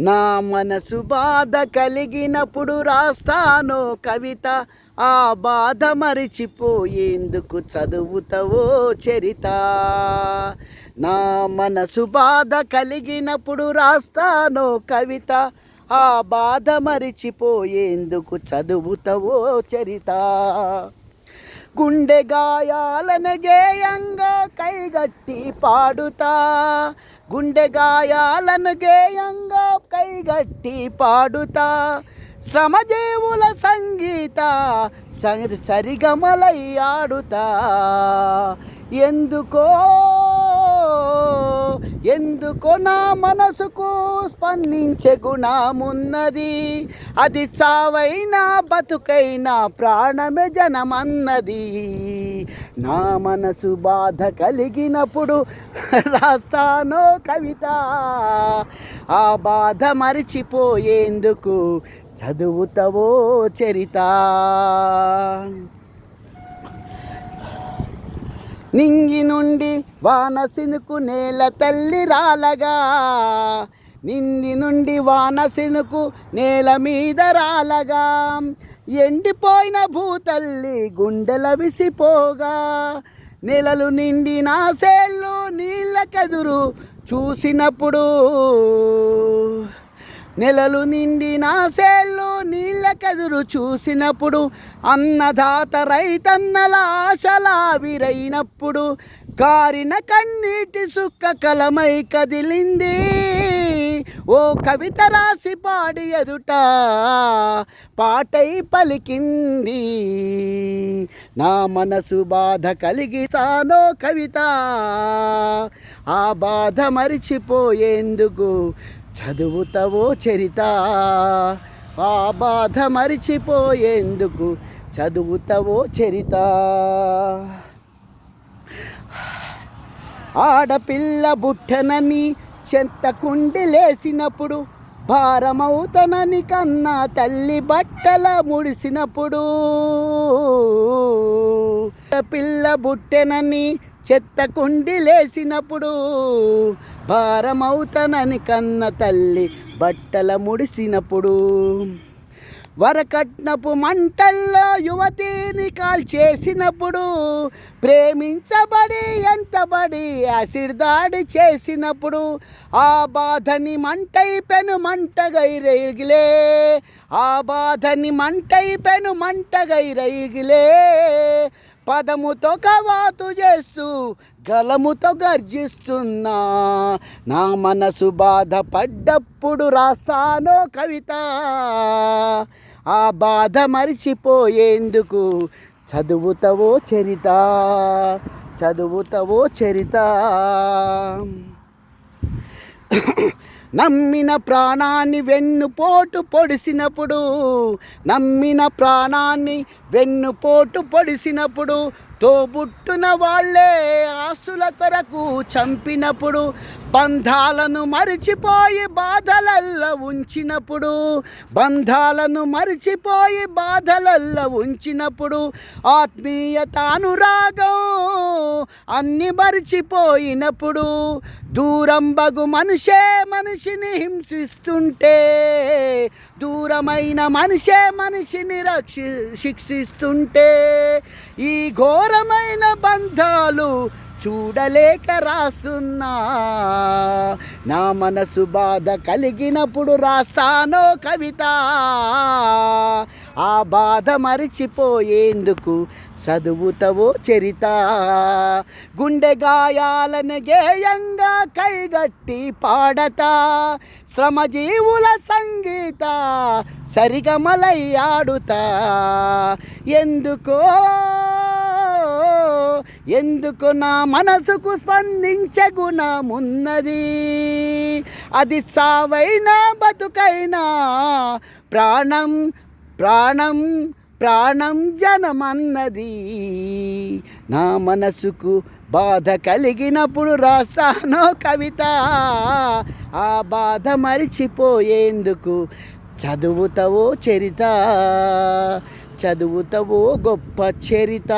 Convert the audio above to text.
నా మనసు బాధ కలిగినప్పుడు రాస్తాను కవిత. ఆ బాధ మరిచిపోయేందుకు చదువుతావో చరిత. నా మనసు బాధ కలిగినప్పుడు రాస్తాను కవిత. ఆ బాధ మరిచిపోయేందుకు చదువుతావో చరిత. గుండె గాయాలను గేయంగా కైగట్టి పాడుతా గుండె గాయాలను గేయంగా కైగట్టి పాడుతా శ్రమజీవుల సంగీత సరి సరిగమలై ఆడుతా ఎందుకో ఎందుకో నా మనసుకు స్పందించే గుణమున్నది. అది చావైనా బతుకైనా ప్రాణమే జనమన్నది. నా మనసు బాధ కలిగినప్పుడు రాస్తానో కవిత. ఆ బాధ మరిచిపోయేందుకు చదువుతావో చరిత. నింగి నుండి వాన సినుకు నేల తల్లి రాలగా. నిండి నుండి వాన సినుకు నేల మీద రాలగా. ఎండిపోయిన భూతల్లి గుండెల విసిపోగా. నెలలు నిండి నా సేళ్ళు నీళ్ళకెదురు చూసినప్పుడు నెలలు నిండి నా సేళ్ళు నీళ్ళకెదురు చూసినప్పుడు అన్నదాత రైతన్నల ఆశలావిరైనప్పుడు కారిన కన్నీటి సుక్క కలమై కదిలింది. ఓ కవిత రాసి పాడి ఎదుట పాటై పలికింది. నా మనసు బాధ కలిగితానో కవిత ఆ బాధ మరిచిపోయేందుకు చదువుతావో చరిత? ఆ బాధ మరిచిపోయేందుకు చదువుతావో చరిత? ఆడపిల్ల బుట్టనని చెంత కుండి లేసినప్పుడు భారమవుతనని కన్నా తల్లి బట్టల ముడిసినప్పుడు పిల్ల బుట్టెనని చెత్త కుండి లేసినప్పుడు భారమవుతానని కన్న తల్లి బట్టల ముడిసినప్పుడు. వరకట్నపు మంటల్లో యువతిని కాల్ చేసినప్పుడు ప్రేమించబడి ఎంతబడి యాసిడ్ దాడి చేసినప్పుడు ఆ బాధని మంటై పెను మంటగై రైగిలే. ఆ బాధని మంటై పెను మంటగై రైగిలే. పదముతో కవాతు చేస్తూ గలముతో గర్జిస్తున్నా. నా మనసు బాధపడ్డప్పుడు రాస్తానో కవిత. ఆ బాధ మరిచిపోయేందుకు చదువుతావో చరిత. చదువుతావో చరిత. నమ్మిన ప్రాణాన్ని వెన్నుపోటు పొడిసినప్పుడు నమ్మిన ప్రాణాన్ని వెన్నుపోటు పొడిసినప్పుడు తోబుట్టున వాళ్ళే ఆస్తుల కొరకు చంపినప్పుడు బంధాలను మరిచిపోయి బాధలల్ల ఉంచినప్పుడు బంధాలను మరిచిపోయి బాధలల్ల ఉంచినప్పుడు ఆత్మీయత అనురాగం అన్ని మరిచిపోయినప్పుడు దూరం బగు మనిషే మనిషిని హింసిస్తుంటే దూరమైన మనిషే మనిషిని రక్షి శిక్షిస్తుంటే ఈ ఘోరమైన బంధాలు చూడలేక రాస్తున్నా. నా మనసు బాధ కలిగినప్పుడు రాస్తానో కవిత. ఆ బాధ మరిచిపోయేందుకు చదువుతావో చరిత. గుండె గాయాలను గేయంగా కైగట్టి పాడతా. శ్రమజీవుల సంగీత సరిగమలై ఆడుతా. ఎందుకో ఎందుకు నా మనసుకు స్పందించే గుణమున్నది అది చావైనా బతుకైనా ప్రాణం ప్రాణం ప్రాణం జనమన్నది. నా మనసుకు బాధ కలిగినప్పుడు రాస్తానో కవిత. ఆ బాధ మరిచిపోయేందుకు చదువుతావో చరిత. చదువుతావో గొప్ప చరిత.